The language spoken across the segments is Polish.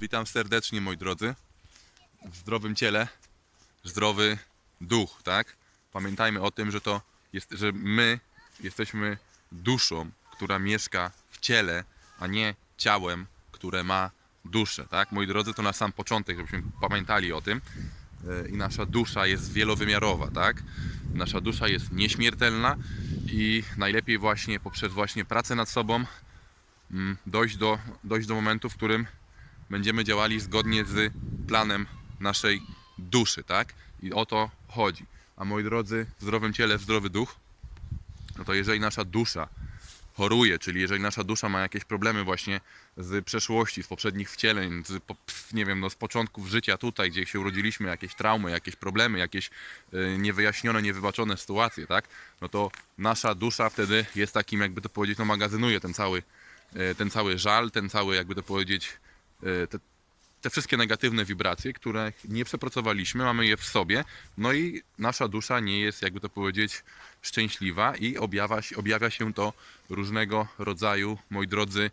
Witam serdecznie, moi drodzy. W zdrowym ciele, zdrowy duch, tak? Pamiętajmy o tym, że to jest, że my jesteśmy duszą, która mieszka w ciele, a nie ciałem, które ma duszę, tak? Moi drodzy, to na sam początek, żebyśmy pamiętali o tym. E, I nasza dusza jest wielowymiarowa, tak? Nasza dusza jest nieśmiertelna i najlepiej właśnie poprzez właśnie pracę nad sobą mm, dojść do, dojść do momentu, w którym będziemy działali zgodnie z planem naszej duszy, tak? I o to chodzi. A moi drodzy, w zdrowym ciele, zdrowy duch, no to jeżeli nasza dusza choruje, czyli jeżeli nasza dusza ma jakieś problemy właśnie z przeszłości, z poprzednich wcieleń, z, nie wiem, no z początków życia tutaj, gdzie się urodziliśmy, jakieś traumy, jakieś problemy, jakieś y, niewyjaśnione, niewybaczone sytuacje, tak? No to nasza dusza wtedy jest takim, jakby to powiedzieć, no magazynuje ten cały, y, ten cały żal, ten cały, jakby to powiedzieć, te, te wszystkie negatywne wibracje, które nie przepracowaliśmy, mamy je w sobie, no i nasza dusza nie jest, jakby to powiedzieć, szczęśliwa i objawia, się- objawia się to różnego rodzaju, moi drodzy,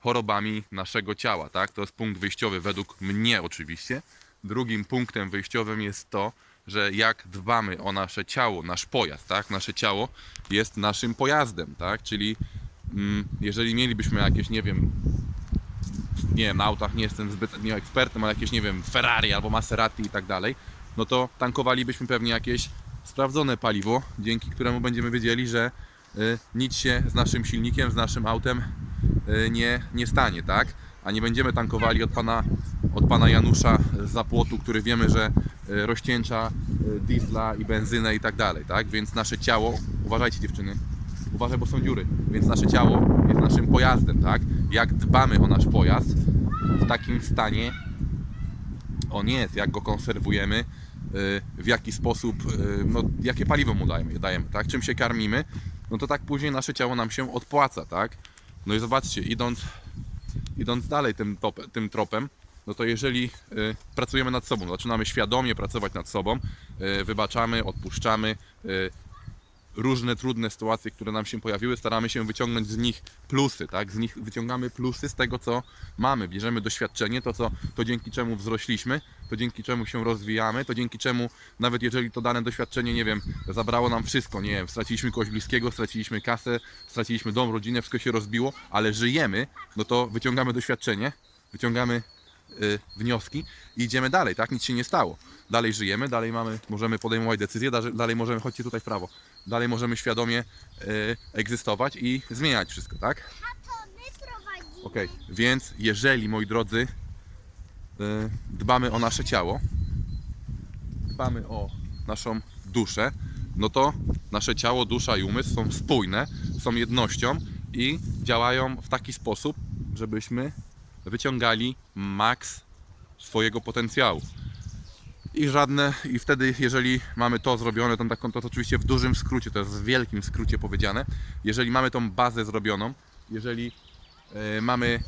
chorobami naszego ciała, tak? To jest punkt wyjściowy według mnie oczywiście. Drugim punktem wyjściowym jest to, że jak dbamy o nasze ciało, nasz pojazd, tak? Nasze ciało jest naszym pojazdem, tak? Czyli mm, jeżeli mielibyśmy jakieś, nie wiem, nie wiem, na autach nie jestem zbytnio ekspertem, ale jakieś, nie wiem, Ferrari albo Maserati i tak dalej, no to tankowalibyśmy pewnie jakieś sprawdzone paliwo, dzięki któremu będziemy wiedzieli, że y, nic się z naszym silnikiem, z naszym autem y, nie, nie stanie, tak? A nie będziemy tankowali od pana, od pana Janusza z zapłotu, który wiemy, że y, y, diesla i benzynę i tak dalej, tak? Więc nasze ciało, uważajcie dziewczyny, uważaj, bo są dziury, więc nasze ciało jest naszym pojazdem, tak? Jak dbamy o nasz pojazd, w takim stanie on jest, jak go konserwujemy, y, w jaki sposób, y, no, jakie paliwo mu dajemy, dajemy, tak? Czym się karmimy, no to tak później nasze ciało nam się odpłaca, tak? No i zobaczcie, idąc, idąc dalej tym, tym tropem, no to jeżeli y, pracujemy nad sobą, zaczynamy świadomie pracować nad sobą, wybaczamy, odpuszczamy, różne trudne sytuacje, które nam się pojawiły, staramy się wyciągnąć z nich plusy, tak? Z nich wyciągamy plusy z tego, co mamy. Bierzemy doświadczenie, to, co, to dzięki czemu wzrośliśmy, to dzięki czemu się rozwijamy, to dzięki czemu, nawet jeżeli to dane doświadczenie, nie wiem, zabrało nam wszystko, nie wiem, straciliśmy kogoś bliskiego, straciliśmy kasę, straciliśmy dom, rodzinę, wszystko się rozbiło, ale żyjemy, no to wyciągamy doświadczenie, wyciągamy y, wnioski i idziemy dalej, tak? Nic się nie stało. Dalej żyjemy, dalej mamy, możemy podejmować decyzje, dalej, możemy, chodźcie tutaj w prawo, dalej możemy świadomie y, egzystować i zmieniać wszystko, tak? Tato, my prowadzimy. Ok, więc jeżeli, moi drodzy, y, dbamy o nasze ciało, dbamy o naszą duszę, no to nasze ciało, dusza i umysł są spójne, są jednością i działają w taki sposób, żebyśmy wyciągali maks swojego potencjału. I żadne, i wtedy, jeżeli mamy to zrobione, to, taką, to oczywiście w dużym skrócie, to jest w wielkim skrócie powiedziane, jeżeli mamy tą bazę zrobioną, jeżeli e, mamy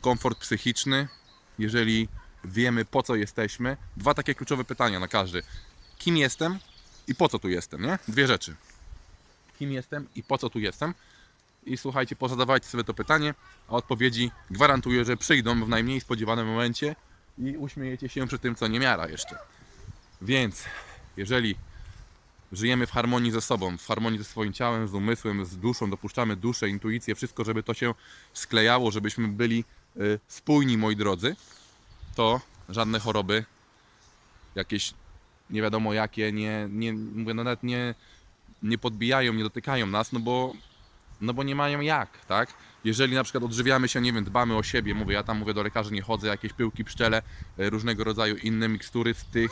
komfort psychiczny, jeżeli wiemy po co jesteśmy. Dwa takie kluczowe pytania na każdy. Kim jestem i po co tu jestem, nie? Dwie rzeczy. Kim jestem i po co tu jestem? I słuchajcie, pozadawajcie sobie to pytanie, a odpowiedzi gwarantuję, że przyjdą w najmniej spodziewanym momencie i uśmiejecie się przy tym, co nie miara jeszcze. Więc, jeżeli żyjemy w harmonii ze sobą, w harmonii ze swoim ciałem, z umysłem, z duszą, dopuszczamy duszę, intuicję, wszystko, żeby to się sklejało, żebyśmy byli y, spójni, moi drodzy, to żadne choroby, jakieś nie wiadomo jakie, nie, nie mówię, no nawet nie, nie podbijają, nie dotykają nas, no bo, no bo nie mają jak, tak? Jeżeli na przykład odżywiamy się, nie wiem, dbamy o siebie, mówię, ja tam mówię do lekarzy nie chodzę, jakieś pyłki, pszczele, y, różnego rodzaju inne mikstury z tych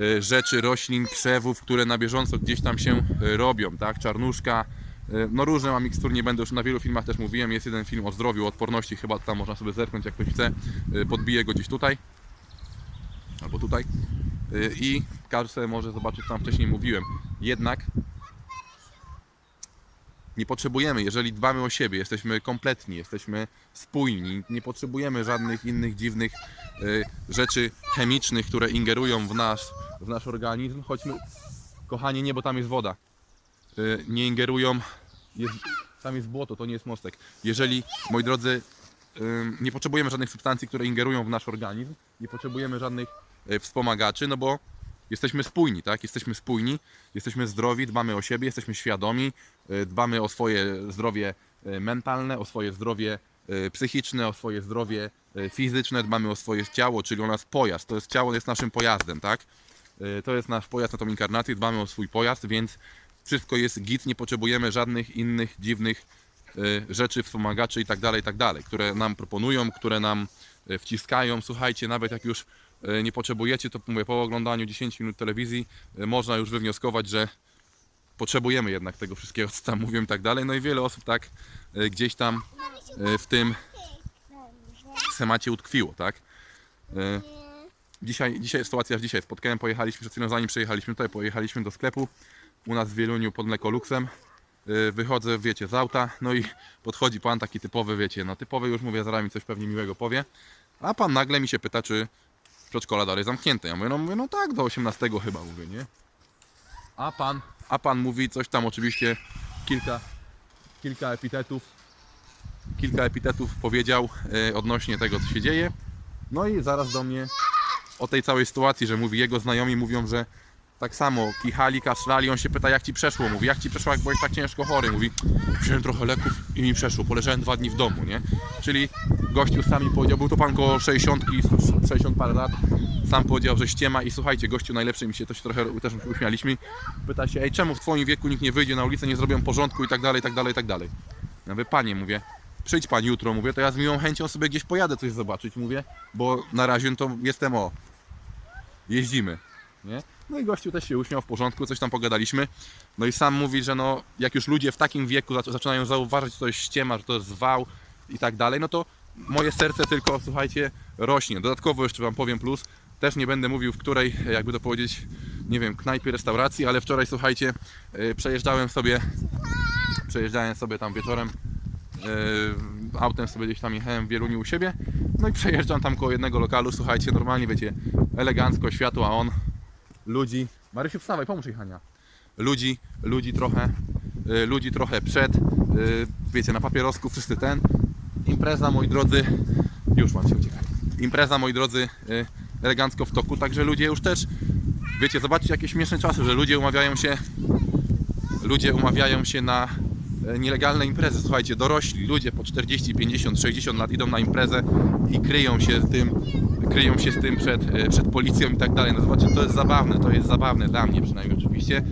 y, rzeczy, roślin, krzewów, które na bieżąco gdzieś tam się y, robią, tak? Czarnuszka, no różne mam mikstur, nie będę już na wielu filmach też mówiłem, jest jeden film o zdrowiu, o odporności, chyba tam można sobie zerknąć, jak ktoś chce, podbiję go gdzieś tutaj, albo tutaj i każdy sobie może zobaczyć, co tam wcześniej mówiłem. Jednak nie potrzebujemy, jeżeli dbamy o siebie, jesteśmy kompletni, jesteśmy spójni, nie potrzebujemy żadnych innych dziwnych y, rzeczy chemicznych, które ingerują w nasz, w nasz organizm. Chodźmy, kochanie, nie, bo tam jest woda. Y, nie ingerują, jest, tam jest błoto, to nie jest mostek. Jeżeli, moi drodzy, ym, nie potrzebujemy żadnych substancji, które ingerują w nasz organizm, nie potrzebujemy żadnych wspomagaczy, no bo jesteśmy spójni, tak? Jesteśmy spójni, jesteśmy zdrowi, dbamy o siebie, jesteśmy świadomi, e, dbamy o swoje zdrowie e, mentalne, o swoje zdrowie e, psychiczne, o swoje zdrowie fizyczne, dbamy o swoje ciało, czyli o nas pojazd. To jest ciało jest naszym pojazdem, tak? To jest nasz pojazd na tą inkarnację, dbamy o swój pojazd, więc wszystko jest git, nie potrzebujemy żadnych innych dziwnych rzeczy, wspomagaczy i tak dalej, i tak które nam proponują, które nam wciskają. Słuchajcie, nawet jak już nie potrzebujecie, to mówię, po oglądaniu 10 minut telewizji e, można już wywnioskować, że potrzebujemy jednak tego wszystkiego, co tam mówią i tak dalej. No i wiele osób tak e, gdzieś tam e, w tym schemacie utkwiło, tak? E, Dzisiaj, dzisiaj sytuacja dzisiaj. Spotkałem, pojechaliśmy przed chwilą, zanim przejechaliśmy tutaj, pojechaliśmy do sklepu u nas w Wieluniu pod Mlekoluksem. Yy, Wychodzę, wiecie, z auta, no i podchodzi pan taki typowy, wiecie, no typowy już mówię, zaraz mi coś pewnie miłego powie. A pan nagle mi się pyta, czy przedszkola dalej zamknięte. Ja mówię, no, mówię, no tak, do 18 chyba, mówię, nie? A pan, a pan mówi coś tam oczywiście, kilka, kilka epitetów, kilka epitetów powiedział yy, odnośnie tego, co się dzieje. No i zaraz do mnie o tej całej sytuacji, że mówi, jego znajomi mówią, że tak samo kichali, kaszlali, on się pyta jak ci przeszło, mówi jak ci przeszło jak byłeś tak ciężko chory, mówi wziąłem trochę leków i mi przeszło, poleżałem dwa dni w domu, nie? Czyli gościu sami powiedział, był to pan koło 60, 60 parę lat, sam powiedział, że ściema i słuchajcie, gościu najlepszy mi się, to się trochę też uśmialiśmy, pyta się, ej czemu w twoim wieku nikt nie wyjdzie na ulicę, nie zrobią porządku i tak dalej, i tak dalej, i tak dalej. Ja mówię, panie, mówię, przyjdź pan jutro, mówię, to ja z miłą chęcią sobie gdzieś pojadę coś zobaczyć, mówię, bo na razie to jestem o, jeździmy, nie? No i gościu też się uśmiał w porządku, coś tam pogadaliśmy. No i sam mówi, że no, jak już ludzie w takim wieku zac- zaczynają zauważać, że to jest ściema, że to jest wał i tak dalej, no to moje serce tylko, słuchajcie, rośnie. Dodatkowo jeszcze Wam powiem plus, też nie będę mówił w której, jakby to powiedzieć, nie wiem, knajpie, restauracji, ale wczoraj, słuchajcie, yy, przejeżdżałem sobie, przejeżdżałem sobie tam wieczorem yy, autem sobie gdzieś tam jechałem w Wieluniu u siebie no i przejeżdżam tam koło jednego lokalu, słuchajcie, normalnie wiecie, elegancko, światło, a on ludzi, Marysiu wstawaj, pomóż jej Hania. Ludzi, ludzi trochę yy, ludzi trochę przed yy, wiecie, na papierosku wszyscy ten. Impreza, moi drodzy już mam się uciekać impreza, moi drodzy, yy, elegancko w toku, także ludzie już też wiecie, zobaczcie jakie śmieszne czasy, że ludzie umawiają się ludzie umawiają się na e, nielegalne imprezy. Słuchajcie, dorośli ludzie po 40, 50, 60 lat idą na imprezę i kryją się tym, kryją się z tym przed, e, przed policją i tak dalej. No zobaczcie, to jest zabawne, to jest zabawne dla mnie przynajmniej oczywiście.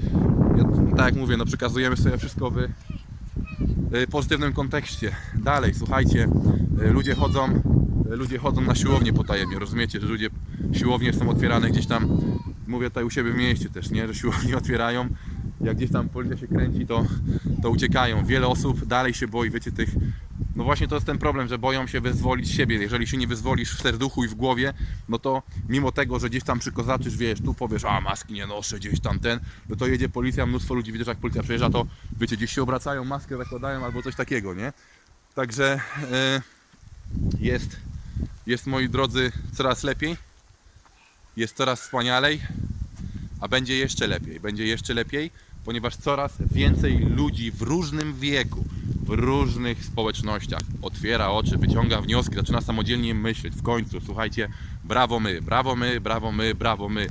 Ja, tak jak mówię, no przekazujemy sobie wszystko w e, pozytywnym kontekście. Dalej, słuchajcie, e, ludzie chodzą, ludzie chodzą na siłownię potajemnie, rozumiecie, że ludzie, siłownie są otwierane gdzieś tam, mówię tutaj u siebie w mieście też, nie, że siłownie otwierają, jak gdzieś tam policja się kręci, to, to uciekają. Wiele osób dalej się boi, wiecie, tych. No właśnie to jest ten problem, że boją się wyzwolić siebie. Jeżeli się nie wyzwolisz w serduchu i w głowie, no to mimo tego, że gdzieś tam przykozaczysz, wiesz, tu powiesz, a maski nie noszę, gdzieś tam ten, no to jedzie policja, mnóstwo ludzi, widzisz, jak policja przejeżdża, to wiecie, gdzieś się obracają, maskę zakładają albo coś takiego, nie? Także e, jest, jest moi drodzy coraz lepiej, jest coraz wspanialej, a będzie jeszcze lepiej. Będzie jeszcze lepiej, ponieważ coraz więcej ludzi w różnym wieku, różnych społecznościach otwiera oczy, wyciąga wnioski, zaczyna samodzielnie myśleć. W końcu, słuchajcie, brawo my, brawo my, brawo my, brawo my.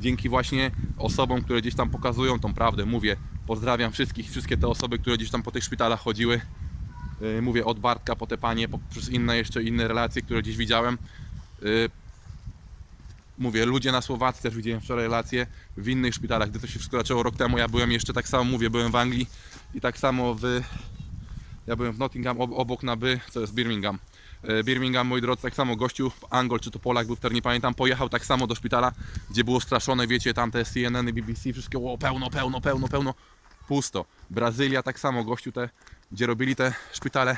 Dzięki właśnie osobom, które gdzieś tam pokazują tą prawdę, mówię, pozdrawiam wszystkich, wszystkie te osoby, które gdzieś tam po tych szpitalach chodziły. Yy, Mówię od Bartka po te panie, poprzez inne jeszcze inne relacje, które gdzieś widziałem. Yy, mówię, ludzie na Słowacji też widziałem wczoraj relacje w innych szpitalach, gdy to się wszystko zaczęło rok temu, ja byłem jeszcze tak samo, mówię, byłem w Anglii i tak samo w ja byłem w Nottingham, ob- obok na by, co jest Birmingham. E, Birmingham, moi drodzy, tak samo gościu, Angol czy to Polak był wtedy, nie pamiętam, pojechał tak samo do szpitala, gdzie było straszone, wiecie, tam te CNN, BBC, wszystko było pełno, pełno, pełno, pełno, pusto. Brazylia tak samo, gościu te, gdzie robili te szpitale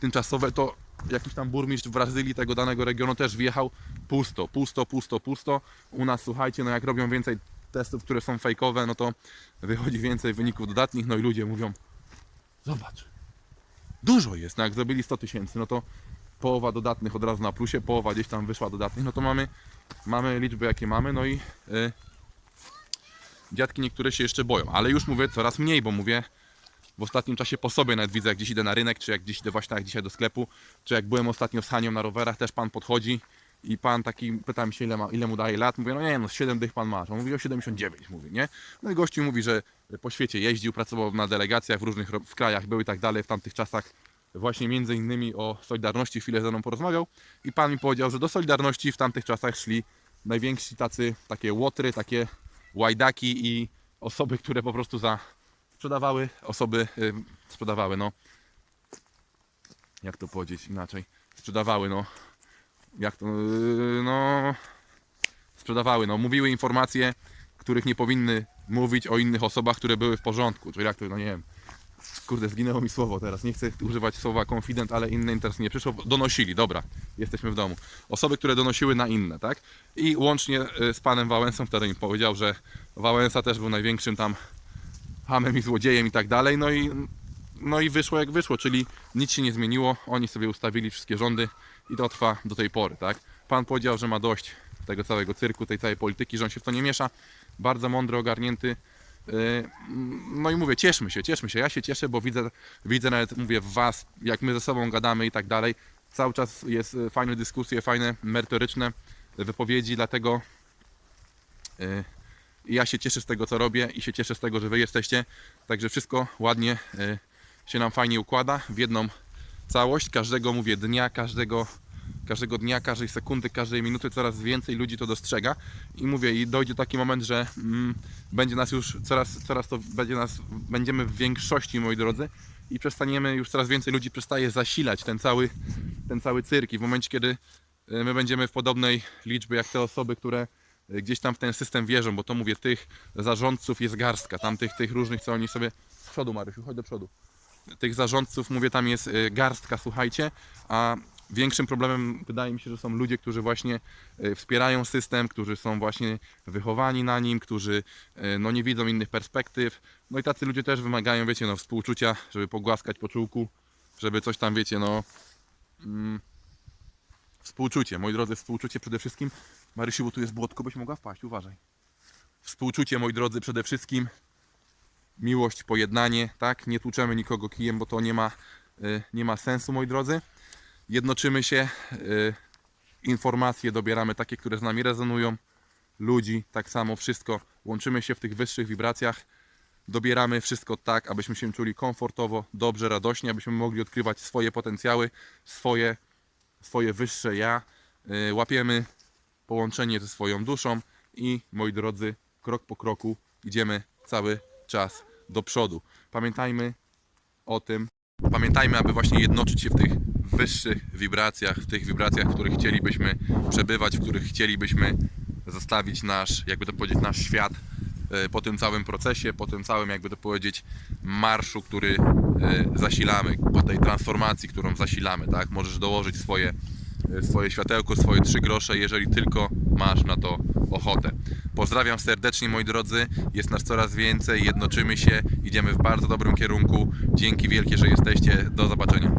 tymczasowe, to jakiś tam burmistrz w Brazylii tego danego regionu też wjechał, pusto, pusto, pusto, pusto. U nas, słuchajcie, no jak robią więcej testów, które są fejkowe, no to wychodzi więcej wyników dodatnich, no i ludzie mówią, zobacz, dużo jest, no jak zrobili 100 tysięcy, no to połowa dodatnych od razu na plusie, połowa gdzieś tam wyszła dodatnych, no to mamy, mamy liczby jakie mamy, no i y, dziadki niektóre się jeszcze boją, ale już mówię coraz mniej, bo mówię, w ostatnim czasie po sobie nawet widzę, jak gdzieś idę na rynek, czy jak gdzieś idę właśnie jak dzisiaj do sklepu, czy jak byłem ostatnio z Hanią na rowerach, też pan podchodzi i pan taki, pytam się ile, ma, ile mu daje lat, mówię, no nie no, 7 dych pan ma, on mówi o 79, mówi, nie? No i gościu mówi, że po świecie jeździł, pracował na delegacjach w różnych w krajach, był i tak dalej. W tamtych czasach, właśnie między innymi o Solidarności chwilę ze mną porozmawiał. I pan mi powiedział, że do Solidarności w tamtych czasach szli najwięksi tacy, takie łotry, takie łajdaki i osoby, które po prostu za sprzedawały, osoby y, sprzedawały, no. Jak to powiedzieć inaczej, sprzedawały, no jak to, y, no sprzedawały, no mówiły informacje, których nie powinny mówić o innych osobach, które były w porządku, czyli jak to, no nie wiem, kurde, zginęło mi słowo teraz, nie chcę używać słowa confident, ale inne interes nie przyszło, donosili, dobra, jesteśmy w domu. Osoby, które donosiły na inne, tak? I łącznie y, z panem Wałęsą wtedy mi powiedział, że Wałęsa też był największym tam hamem i złodziejem i tak dalej, no i, no i wyszło jak wyszło, czyli nic się nie zmieniło, oni sobie ustawili wszystkie rządy i to trwa do tej pory, tak? Pan powiedział, że ma dość tego całego cyrku, tej całej polityki, że on się w to nie miesza, bardzo mądry, ogarnięty, Yy, no i mówię, cieszmy się, cieszmy się. Ja się cieszę, bo widzę, widzę nawet, mówię, Was, jak my ze sobą gadamy i tak dalej. Cały czas jest y, fajne dyskusje, fajne, merytoryczne wypowiedzi, dlatego yy, ja się cieszę z tego, co robię i się cieszę z tego, że Wy jesteście. Także wszystko ładnie yy, się nam fajnie układa w jedną całość. Każdego, mówię, dnia, każdego każdego dnia, każdej sekundy, każdej minuty. Coraz więcej ludzi to dostrzega. I mówię, i dojdzie taki moment, że mm, będzie nas już coraz, coraz to będzie nas, będziemy w większości, moi drodzy, i przestaniemy, już coraz więcej ludzi przestaje zasilać ten cały, ten cały cyrk i w momencie, kiedy y, my będziemy w podobnej liczbie jak te osoby, które y, gdzieś tam w ten system wierzą, bo to mówię, tych zarządców jest garstka, tam tych, tych różnych, co oni sobie, z przodu Marysiu, chodź do przodu, tych zarządców, mówię, tam jest y, garstka, słuchajcie, a większym problemem wydaje mi się, że są ludzie, którzy właśnie y, wspierają system, którzy są właśnie wychowani na nim, którzy y, no, nie widzą innych perspektyw. No i tacy ludzie też wymagają, wiecie, no, współczucia, żeby pogłaskać po czułku, żeby coś tam, wiecie, no... Mm, współczucie, moi drodzy, współczucie przede wszystkim. Marysiu, bo tu jest błotko, byś mogła wpaść, uważaj. Współczucie, moi drodzy, przede wszystkim miłość, pojednanie, tak? Nie tłuczemy nikogo kijem, bo to nie ma, y, nie ma sensu, moi drodzy. Jednoczymy się, y, informacje dobieramy takie, które z nami rezonują, ludzi, tak samo wszystko. Łączymy się w tych wyższych wibracjach, dobieramy wszystko tak, abyśmy się czuli komfortowo, dobrze, radośnie, abyśmy mogli odkrywać swoje potencjały, swoje, swoje wyższe ja. Y, Łapiemy połączenie ze swoją duszą i moi drodzy, krok po kroku idziemy cały czas do przodu. Pamiętajmy o tym, pamiętajmy, aby właśnie jednoczyć się w tych wyższych wibracjach, w tych wibracjach, w których chcielibyśmy przebywać, w których chcielibyśmy zostawić nasz, jakby to powiedzieć, nasz świat e, po tym całym procesie, po tym całym, jakby to powiedzieć, marszu, który e, zasilamy, po tej transformacji, którą zasilamy, tak? Możesz dołożyć swoje, e, swoje światełko, swoje trzy grosze, jeżeli tylko masz na to ochotę. Pozdrawiam serdecznie moi drodzy, jest nas coraz więcej, jednoczymy się, idziemy w bardzo dobrym kierunku. Dzięki wielkie, że jesteście. Do zobaczenia.